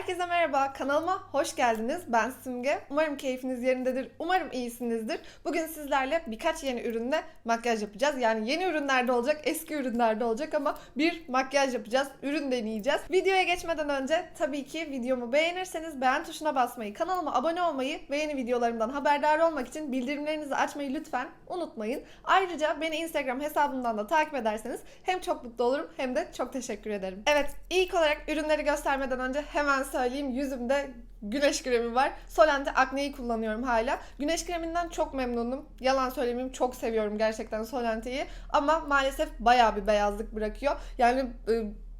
Herkese merhaba, kanalıma hoş geldiniz. Ben Simge. Umarım keyfiniz yerindedir, umarım iyisinizdir. Bugün sizlerle birkaç yeni ürünle makyaj yapacağız. Yani yeni ürünlerde olacak, eski ürünlerde olacak ama bir makyaj yapacağız, ürün deneyeceğiz. Videoya geçmeden önce tabii ki videomu beğenirseniz beğen tuşuna basmayı, kanalıma abone olmayı ve yeni videolarımdan haberdar olmak için bildirimlerinizi açmayı lütfen unutmayın. Ayrıca beni Instagram hesabımdan da takip ederseniz hem çok mutlu olurum hem de çok teşekkür ederim. Evet, ilk olarak ürünleri göstermeden önce hemen söyleyeyim yüzümde güneş kremi var. Solante Acne'yi kullanıyorum hala. Güneş kreminden çok memnunum. Yalan söylemeyeyim çok seviyorum gerçekten Solante'yi. Ama maalesef bayağı bir beyazlık bırakıyor. Yani e,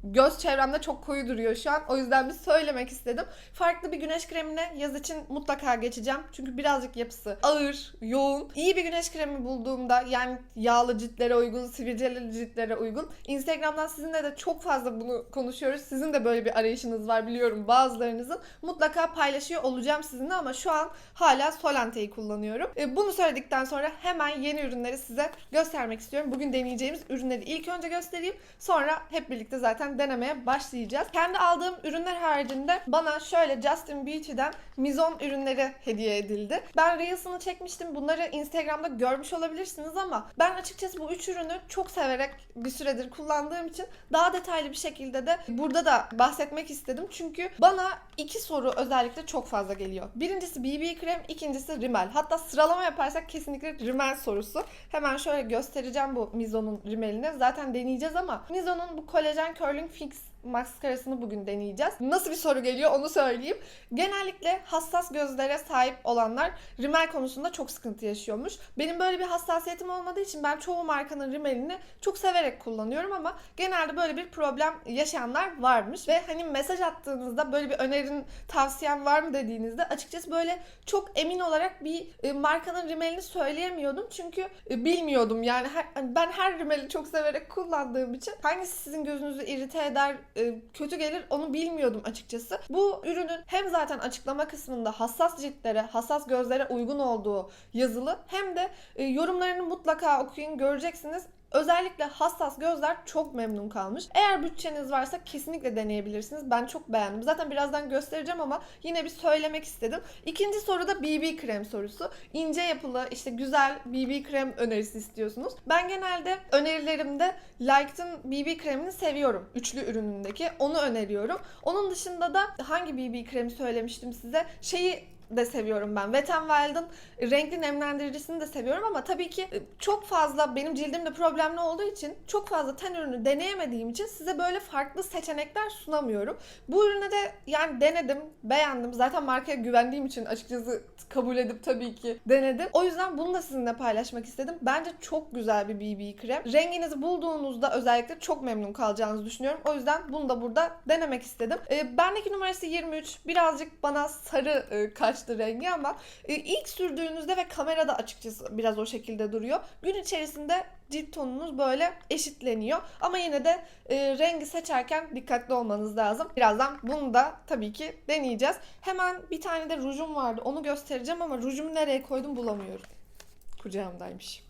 göz çevremde çok koyu duruyor şu an. O yüzden bir söylemek istedim. Farklı bir güneş kremine yaz için mutlaka geçeceğim. Çünkü birazcık yapısı ağır, yoğun. İyi bir güneş kremi bulduğumda yani yağlı ciltlere uygun, sivilceli ciltlere uygun. Instagram'dan sizinle de çok fazla bunu konuşuyoruz. Sizin de böyle bir arayışınız var biliyorum bazılarınızın. Mutlaka paylaşıyor olacağım sizinle ama şu an hala Solante'yi kullanıyorum. E, Bunu söyledikten sonra hemen yeni ürünleri size göstermek istiyorum. Bugün deneyeceğimiz ürünleri ilk önce göstereyim. Sonra hep birlikte zaten denemeye başlayacağız. Kendi aldığım ürünler haricinde bana şöyle Justin Beauty'den Mizon ürünleri hediye edildi. Ben Reels'ını çekmiştim. Bunları Instagram'da görmüş olabilirsiniz ama ben açıkçası bu üç ürünü çok severek bir süredir kullandığım için daha detaylı bir şekilde de burada da bahsetmek istedim. Çünkü bana iki soru özellikle çok fazla geliyor. Birincisi BB krem, ikincisi rimel. Hatta sıralama yaparsak kesinlikle rimel sorusu. Hemen şöyle göstereceğim bu Mizon'un rimelini. Zaten deneyeceğiz ama Mizon'un bu kolajen curling fix maskarasını bugün deneyeceğiz. Nasıl bir soru geliyor onu söyleyeyim. Genellikle hassas gözlere sahip olanlar rimel konusunda çok sıkıntı yaşıyormuş. Benim böyle bir hassasiyetim olmadığı için ben çoğu markanın rimelini çok severek kullanıyorum ama genelde böyle bir problem yaşayanlar varmış ve hani mesaj attığınızda böyle bir önerin tavsiyen var mı dediğinizde açıkçası böyle çok emin olarak bir e, markanın rimelini söyleyemiyordum çünkü e, bilmiyordum yani hani ben her rimeli çok severek kullandığım için hangisi sizin gözünüzü irite eder e, kötü gelir onu bilmiyordum açıkçası. Bu ürünün hem zaten açıklama kısmında hassas ciltlere, hassas gözlere uygun olduğu yazılı hem de e, yorumlarını mutlaka okuyun göreceksiniz. Özellikle hassas gözler çok memnun kalmış. Eğer bütçeniz varsa kesinlikle deneyebilirsiniz. Ben çok beğendim. Zaten birazdan göstereceğim ama yine bir söylemek istedim. İkinci soru da BB krem sorusu. İnce yapılı, işte güzel BB krem önerisi istiyorsunuz. Ben genelde önerilerimde Light'ın BB kremini seviyorum. Üçlü ürünündeki. Onu öneriyorum. Onun dışında da hangi BB kremi söylemiştim size? Şeyi de seviyorum ben. Wet n Wild'ın renkli nemlendiricisini de seviyorum ama tabii ki e, çok fazla benim cildimde problemli olduğu için çok fazla ten ürünü deneyemediğim için size böyle farklı seçenekler sunamıyorum. Bu ürünü de yani denedim, beğendim. Zaten markaya güvendiğim için açıkçası kabul edip tabii ki denedim. O yüzden bunu da sizinle paylaşmak istedim. Bence çok güzel bir BB krem. Renginizi bulduğunuzda özellikle çok memnun kalacağınızı düşünüyorum. O yüzden bunu da burada denemek istedim. E, bendeki numarası 23. Birazcık bana sarı e, kaçtı rengi ama e, ilk sürdüğünüzde ve kamerada açıkçası biraz o şekilde duruyor. Gün içerisinde cilt tonunuz böyle eşitleniyor. Ama yine de e, rengi seçerken dikkatli olmanız lazım. Birazdan bunu da tabii ki deneyeceğiz. Hemen bir tane de rujum vardı. Onu göstereceğim ama rujumu nereye koydum bulamıyorum. Kucağımdaymış.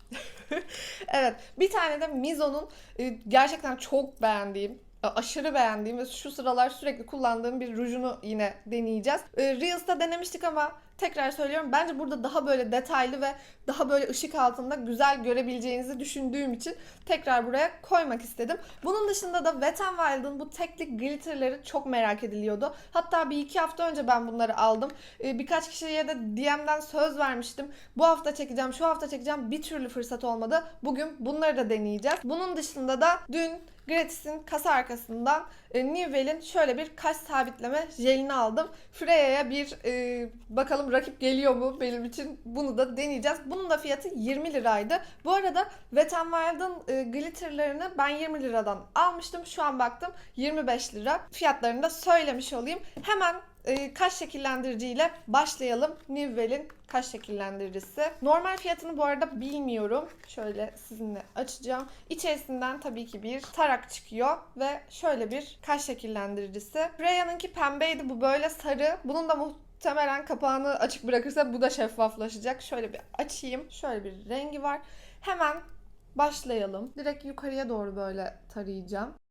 evet, bir tane de Mizo'nun e, gerçekten çok beğendiğim aşırı beğendiğim ve şu sıralar sürekli kullandığım bir rujunu yine deneyeceğiz. E, Reels'ta denemiştik ama tekrar söylüyorum bence burada daha böyle detaylı ve daha böyle ışık altında güzel görebileceğinizi düşündüğüm için tekrar buraya koymak istedim. Bunun dışında da Wet n Wild'ın bu teklik glitterleri çok merak ediliyordu. Hatta bir iki hafta önce ben bunları aldım. E, birkaç kişiye de DM'den söz vermiştim. Bu hafta çekeceğim, şu hafta çekeceğim. Bir türlü fırsat olmadı. Bugün bunları da deneyeceğiz. Bunun dışında da dün Gratis'in kasa arkasından e, Nivell'in şöyle bir kaş sabitleme jelini aldım. Freya'ya bir e, bakalım rakip geliyor mu benim için bunu da deneyeceğiz. Bunun da fiyatı 20 liraydı. Bu arada Wet n Wild'ın e, glitterlarını ben 20 liradan almıştım. Şu an baktım 25 lira. Fiyatlarını da söylemiş olayım. Hemen e, kaş şekillendiriciyle başlayalım. Nivell'in kaş şekillendiricisi. Normal fiyatını bu arada bilmiyorum. Şöyle sizinle açacağım. İçerisinden tabii ki bir tarak çıkıyor ve şöyle bir kaş şekillendiricisi. Freya'nınki pembeydi. Bu böyle sarı. Bunun da muhtemelen kapağını açık bırakırsa bu da şeffaflaşacak. Şöyle bir açayım. Şöyle bir rengi var. Hemen başlayalım. Direkt yukarıya doğru böyle tarayacağım.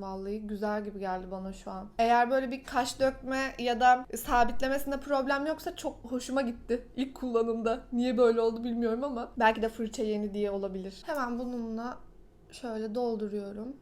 Vallahi güzel gibi geldi bana şu an. Eğer böyle bir kaş dökme ya da sabitlemesinde problem yoksa çok hoşuma gitti ilk kullanımda. Niye böyle oldu bilmiyorum ama belki de fırça yeni diye olabilir. Hemen bununla şöyle dolduruyorum.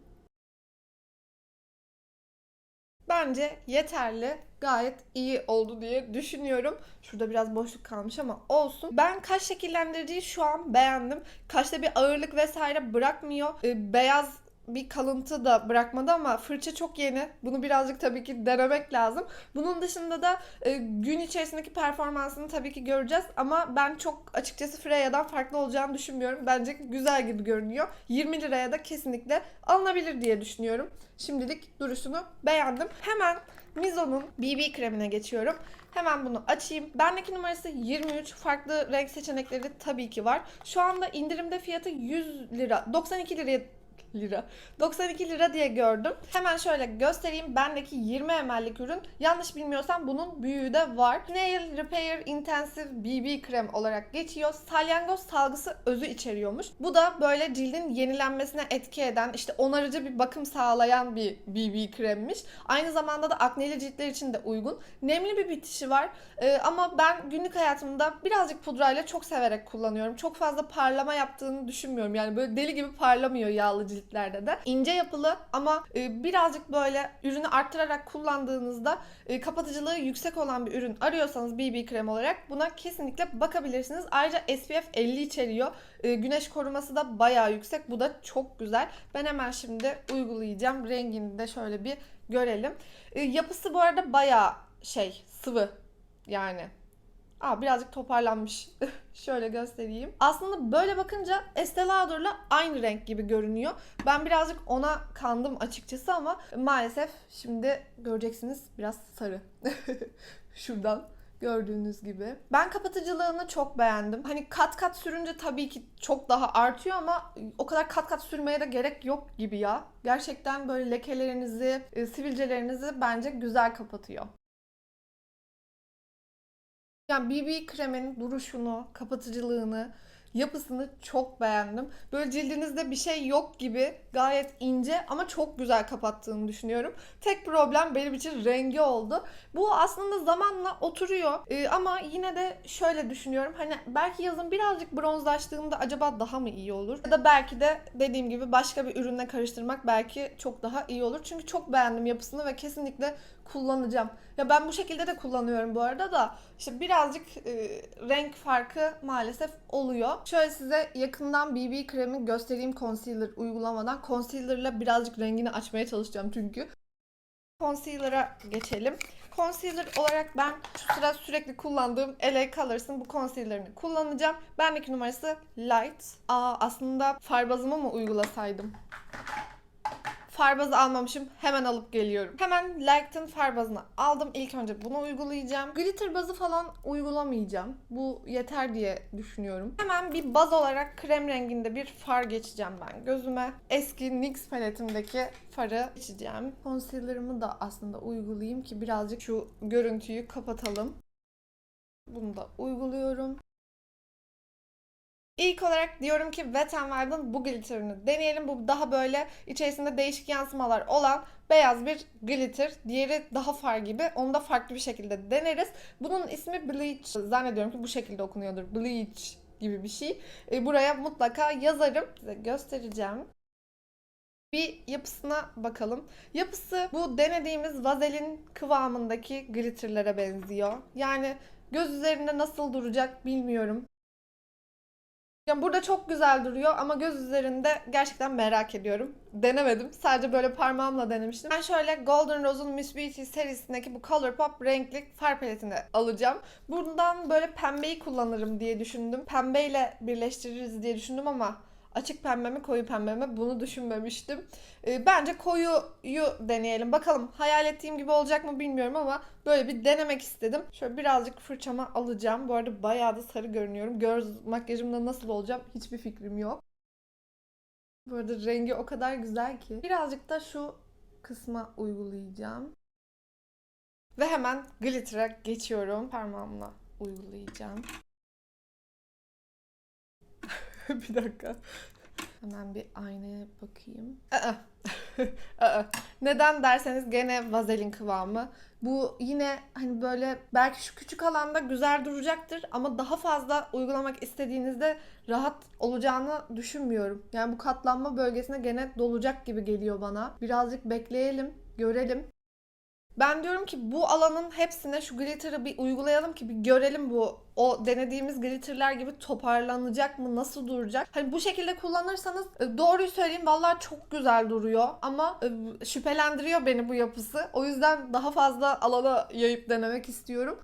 Bence yeterli. Gayet iyi oldu diye düşünüyorum. Şurada biraz boşluk kalmış ama olsun. Ben kaş şekillendiriciyi şu an beğendim. Kaşta bir ağırlık vesaire bırakmıyor. Ee, beyaz bir kalıntı da bırakmadı ama fırça çok yeni. Bunu birazcık tabii ki denemek lazım. Bunun dışında da e, gün içerisindeki performansını tabii ki göreceğiz ama ben çok açıkçası Freya'dan farklı olacağını düşünmüyorum. Bence güzel gibi görünüyor. 20 liraya da kesinlikle alınabilir diye düşünüyorum. Şimdilik duruşunu beğendim. Hemen Mizo'nun BB kremine geçiyorum. Hemen bunu açayım. Bendeki numarası 23. Farklı renk seçenekleri tabii ki var. Şu anda indirimde fiyatı 100 lira. 92 liraya lira. 92 lira diye gördüm. Hemen şöyle göstereyim. Bendeki 20 ml'lik ürün. Yanlış bilmiyorsam bunun büyüğü de var. Nail Repair Intensive BB krem olarak geçiyor. Salyangoz salgısı özü içeriyormuş. Bu da böyle cildin yenilenmesine etki eden, işte onarıcı bir bakım sağlayan bir BB kremmiş. Aynı zamanda da akneli ciltler için de uygun. Nemli bir bitişi var. Ee, ama ben günlük hayatımda birazcık pudrayla çok severek kullanıyorum. Çok fazla parlama yaptığını düşünmüyorum. Yani böyle deli gibi parlamıyor yağlı ciltlerde de. İnce yapılı ama e, birazcık böyle ürünü arttırarak kullandığınızda e, kapatıcılığı yüksek olan bir ürün arıyorsanız BB krem olarak buna kesinlikle bakabilirsiniz. Ayrıca SPF 50 içeriyor. E, güneş koruması da bayağı yüksek. Bu da çok güzel. Ben hemen şimdi uygulayacağım. Rengini de şöyle bir görelim. E, yapısı bu arada bayağı şey sıvı yani Aa, birazcık toparlanmış. Şöyle göstereyim. Aslında böyle bakınca Estee Lauder'la aynı renk gibi görünüyor. Ben birazcık ona kandım açıkçası ama maalesef şimdi göreceksiniz biraz sarı. Şuradan gördüğünüz gibi. Ben kapatıcılığını çok beğendim. Hani kat kat sürünce tabii ki çok daha artıyor ama o kadar kat kat sürmeye de gerek yok gibi ya. Gerçekten böyle lekelerinizi, e, sivilcelerinizi bence güzel kapatıyor. Yani BB kremin duruşunu, kapatıcılığını, yapısını çok beğendim. Böyle cildinizde bir şey yok gibi gayet ince ama çok güzel kapattığını düşünüyorum. Tek problem benim için rengi oldu. Bu aslında zamanla oturuyor Ee, ama yine de şöyle düşünüyorum. Hani belki yazın birazcık bronzlaştığımda acaba daha mı iyi olur? Ya da belki de dediğim gibi başka bir ürünle karıştırmak belki çok daha iyi olur. Çünkü çok beğendim yapısını ve kesinlikle kullanacağım. Ya ben bu şekilde de kullanıyorum bu arada da işte birazcık e, renk farkı maalesef oluyor. Şöyle size yakından BB kremi göstereyim concealer uygulamadan. Concealer'la birazcık rengini açmaya çalışacağım çünkü. Concealer'a geçelim. Concealer olarak ben şu sıra sürekli kullandığım LA Colors'ın bu concealer'ını kullanacağım. Bendeki numarası Light. Aa aslında far bazımı mı uygulasaydım? Far bazı almamışım. Hemen alıp geliyorum. Hemen Light'ın far bazını aldım. İlk önce bunu uygulayacağım. Glitter bazı falan uygulamayacağım. Bu yeter diye düşünüyorum. Hemen bir baz olarak krem renginde bir far geçeceğim ben gözüme. Eski NYX paletimdeki farı geçeceğim. Concealer'ımı da aslında uygulayayım ki birazcık şu görüntüyü kapatalım. Bunu da uyguluyorum. İlk olarak diyorum ki Wet n Wild'ın bu glitterini deneyelim. Bu daha böyle içerisinde değişik yansımalar olan beyaz bir glitter. Diğeri daha far gibi. Onu da farklı bir şekilde deneriz. Bunun ismi Bleach. Zannediyorum ki bu şekilde okunuyordur. Bleach gibi bir şey. E, buraya mutlaka yazarım. Size göstereceğim. Bir yapısına bakalım. Yapısı bu denediğimiz vazelin kıvamındaki glitterlere benziyor. Yani göz üzerinde nasıl duracak bilmiyorum. Ya burada çok güzel duruyor ama göz üzerinde gerçekten merak ediyorum. Denemedim. Sadece böyle parmağımla denemiştim. Ben şöyle Golden Rose'un Miss Beauty serisindeki bu Colourpop renkli far paletini alacağım. Bundan böyle pembeyi kullanırım diye düşündüm. Pembeyle birleştiririz diye düşündüm ama açık pembe mi koyu pembe mi bunu düşünmemiştim. Ee, bence koyuyu deneyelim. Bakalım hayal ettiğim gibi olacak mı bilmiyorum ama böyle bir denemek istedim. Şöyle birazcık fırçama alacağım. Bu arada bayağı da sarı görünüyorum. Göz makyajımda nasıl olacağım hiçbir fikrim yok. Bu arada rengi o kadar güzel ki. Birazcık da şu kısma uygulayacağım. Ve hemen glitter'a geçiyorum. Parmağımla uygulayacağım. bir dakika. Hemen bir aynaya bakayım. Aa, Aa, Neden derseniz gene vazelin kıvamı. Bu yine hani böyle belki şu küçük alanda güzel duracaktır ama daha fazla uygulamak istediğinizde rahat olacağını düşünmüyorum. Yani bu katlanma bölgesine gene dolacak gibi geliyor bana. Birazcık bekleyelim, görelim. Ben diyorum ki bu alanın hepsine şu glitter'ı bir uygulayalım ki bir görelim bu o denediğimiz glitterler gibi toparlanacak mı, nasıl duracak? Hani bu şekilde kullanırsanız e, doğruyu söyleyeyim vallahi çok güzel duruyor ama e, şüphelendiriyor beni bu yapısı. O yüzden daha fazla alana yayıp denemek istiyorum.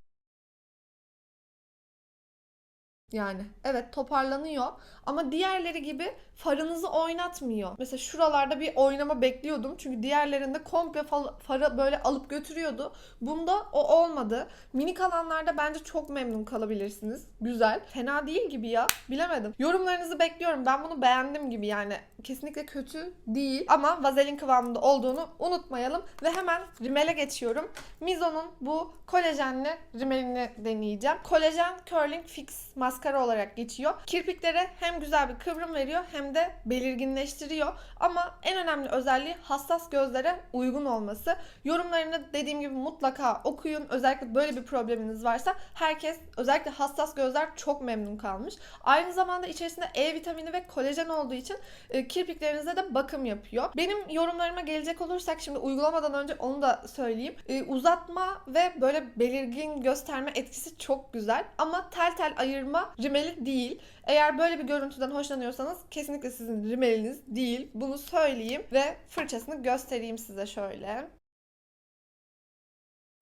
Yani evet toparlanıyor ama diğerleri gibi farınızı oynatmıyor. Mesela şuralarda bir oynama bekliyordum. Çünkü diğerlerinde komple farı böyle alıp götürüyordu. Bunda o olmadı. Minik alanlarda bence çok memnun kalabilirsiniz. Güzel. Fena değil gibi ya. Bilemedim. Yorumlarınızı bekliyorum. Ben bunu beğendim gibi yani. Kesinlikle kötü değil. Ama vazelin kıvamında olduğunu unutmayalım. Ve hemen rimele geçiyorum. Mizo'nun bu kolajenli rimelini deneyeceğim. Kolajen Curling Fix maskara olarak geçiyor. Kirpiklere hem güzel bir kıvrım veriyor hem de belirginleştiriyor. Ama en önemli özelliği hassas gözlere uygun olması. Yorumlarını dediğim gibi mutlaka okuyun. Özellikle böyle bir probleminiz varsa herkes özellikle hassas gözler çok memnun kalmış. Aynı zamanda içerisinde E vitamini ve kolajen olduğu için e, kirpiklerinize de bakım yapıyor. Benim yorumlarıma gelecek olursak şimdi uygulamadan önce onu da söyleyeyim. E, uzatma ve böyle belirgin gösterme etkisi çok güzel ama tel tel ayırma rimeli değil. Eğer böyle bir görüntüden hoşlanıyorsanız kesinlikle sizin rimeliniz değil. Bunu söyleyeyim ve fırçasını göstereyim size şöyle.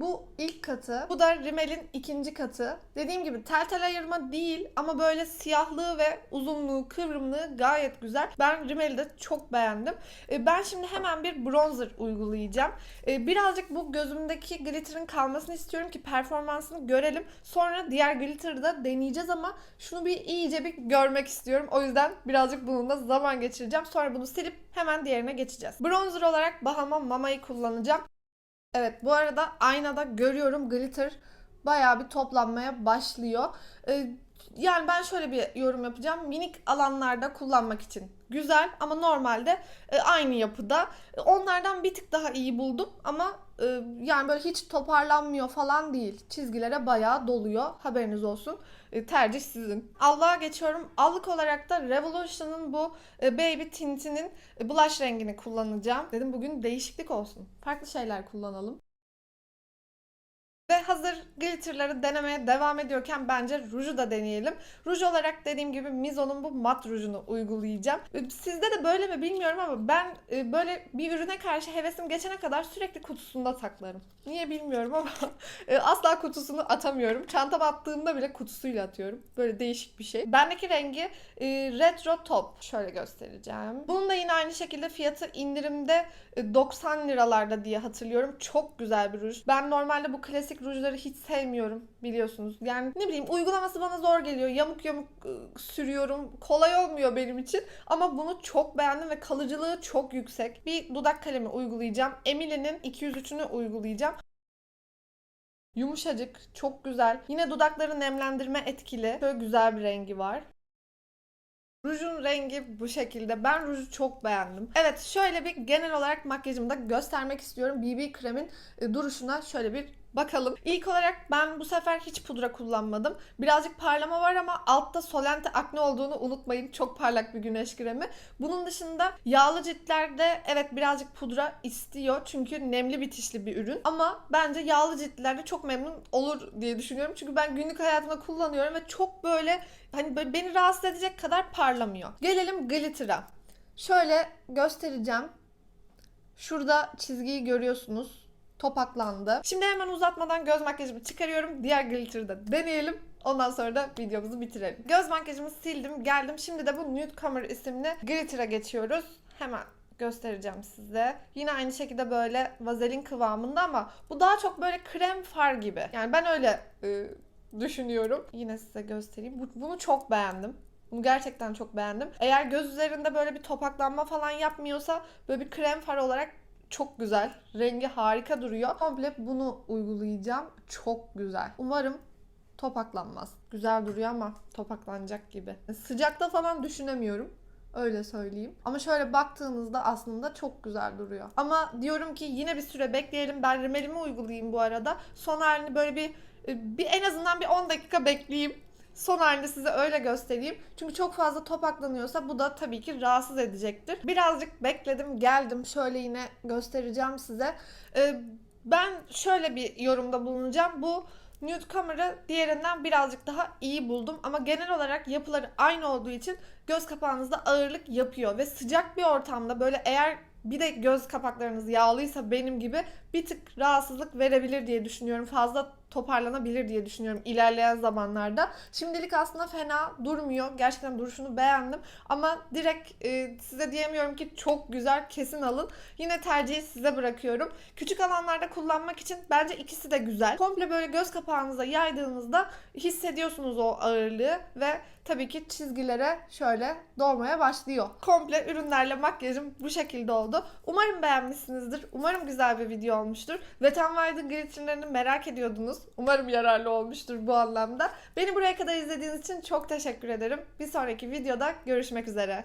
Bu ilk katı. Bu da rimelin ikinci katı. Dediğim gibi tel tel ayırma değil ama böyle siyahlığı ve uzunluğu, kıvrımlığı gayet güzel. Ben rimeli de çok beğendim. E, Ben şimdi hemen bir bronzer uygulayacağım. E, Birazcık bu gözümdeki glitter'ın kalmasını istiyorum ki performansını görelim. Sonra diğer glitter'ı da deneyeceğiz ama şunu bir iyice bir görmek istiyorum. O yüzden birazcık bununla zaman geçireceğim. Sonra bunu silip hemen diğerine geçeceğiz. Bronzer olarak Bahama Mama'yı kullanacağım. Evet bu arada aynada görüyorum glitter bayağı bir toplanmaya başlıyor. Ee, yani ben şöyle bir yorum yapacağım. Minik alanlarda kullanmak için güzel ama normalde e, aynı yapıda. Onlardan bir tık daha iyi buldum ama yani böyle hiç toparlanmıyor falan değil. Çizgilere bayağı doluyor. Haberiniz olsun. E, tercih sizin. Allığa geçiyorum. Allık olarak da Revolution'ın bu e, Baby Tint'inin e, blush rengini kullanacağım. Dedim bugün değişiklik olsun. Farklı şeyler kullanalım. Ve hazır glitterları denemeye devam ediyorken bence ruju da deneyelim. Ruj olarak dediğim gibi Mizo'nun bu mat rujunu uygulayacağım. E, Sizde de böyle mi bilmiyorum ama ben e, böyle bir ürüne karşı hevesim geçene kadar sürekli kutusunda saklarım. Niye bilmiyorum ama e, asla kutusunu atamıyorum. Çantama attığımda bile kutusuyla atıyorum. Böyle değişik bir şey. Bendeki rengi retro top. Şöyle göstereceğim. Bunun da yine aynı şekilde fiyatı indirimde e, 90 liralarda diye hatırlıyorum. Çok güzel bir ruj. Ben normalde bu klasik rujları hiç sevmiyorum biliyorsunuz. Yani ne bileyim uygulaması bana zor geliyor. Yamuk yamuk e, sürüyorum. Kolay olmuyor benim için. Ama bunu çok beğendim ve kalıcılığı çok yüksek. Bir dudak kalemi uygulayacağım. Emily'nin 203'ünü uygulayacağım. Yumuşacık, çok güzel. Yine dudakları nemlendirme etkili. Şöyle güzel bir rengi var. Rujun rengi bu şekilde. Ben ruju çok beğendim. Evet şöyle bir genel olarak makyajımı da göstermek istiyorum. BB kremin e, duruşuna şöyle bir bakalım. İlk olarak ben bu sefer hiç pudra kullanmadım. Birazcık parlama var ama altta Solente akne olduğunu unutmayın. Çok parlak bir güneş kremi. Bunun dışında yağlı ciltlerde evet birazcık pudra istiyor. Çünkü nemli bitişli bir ürün. Ama bence yağlı ciltlerde çok memnun olur diye düşünüyorum. Çünkü ben günlük hayatımda kullanıyorum ve çok böyle hani böyle beni rahatsız edecek kadar parlamıyor. Gelelim glitter'a. Şöyle göstereceğim. Şurada çizgiyi görüyorsunuz. Topaklandı. Şimdi hemen uzatmadan göz makyajımı çıkarıyorum. Diğer glitter'ı da deneyelim. Ondan sonra da videomuzu bitirelim. Göz makyajımı sildim, geldim. Şimdi de bu Nudecomer isimli glitter'a geçiyoruz. Hemen göstereceğim size. Yine aynı şekilde böyle vazelin kıvamında ama bu daha çok böyle krem far gibi. Yani ben öyle e, düşünüyorum. Yine size göstereyim. Bu- Bunu çok beğendim. Bunu gerçekten çok beğendim. Eğer göz üzerinde böyle bir topaklanma falan yapmıyorsa böyle bir krem far olarak çok güzel. Rengi harika duruyor. Komple bunu uygulayacağım. Çok güzel. Umarım topaklanmaz. Güzel duruyor ama topaklanacak gibi. Sıcakta falan düşünemiyorum. Öyle söyleyeyim. Ama şöyle baktığınızda aslında çok güzel duruyor. Ama diyorum ki yine bir süre bekleyelim. Ben rimelimi uygulayayım bu arada. Son halini böyle bir, e, bir en azından bir 10 dakika bekleyeyim. Son halini size öyle göstereyim. Çünkü çok fazla topaklanıyorsa bu da tabii ki rahatsız edecektir. Birazcık bekledim, geldim. Şöyle yine göstereceğim size. Ee, ben şöyle bir yorumda bulunacağım. Bu nude kamera diğerinden birazcık daha iyi buldum. Ama genel olarak yapıları aynı olduğu için göz kapağınızda ağırlık yapıyor. Ve sıcak bir ortamda böyle eğer bir de göz kapaklarınız yağlıysa benim gibi bir tık rahatsızlık verebilir diye düşünüyorum. Fazla toparlanabilir diye düşünüyorum ilerleyen zamanlarda. Şimdilik aslında fena durmuyor. Gerçekten duruşunu beğendim. Ama direkt e, size diyemiyorum ki çok güzel kesin alın. Yine tercihi size bırakıyorum. Küçük alanlarda kullanmak için bence ikisi de güzel. Komple böyle göz kapağınıza yaydığınızda hissediyorsunuz o ağırlığı ve tabii ki çizgilere şöyle dolmaya başlıyor. Komple ürünlerle makyajım bu şekilde oldu. Umarım beğenmişsinizdir. Umarım güzel bir video olmuştur. Wet n Wild'ın glitterlerini merak ediyordunuz. Umarım yararlı olmuştur bu anlamda. Beni buraya kadar izlediğiniz için çok teşekkür ederim. Bir sonraki videoda görüşmek üzere.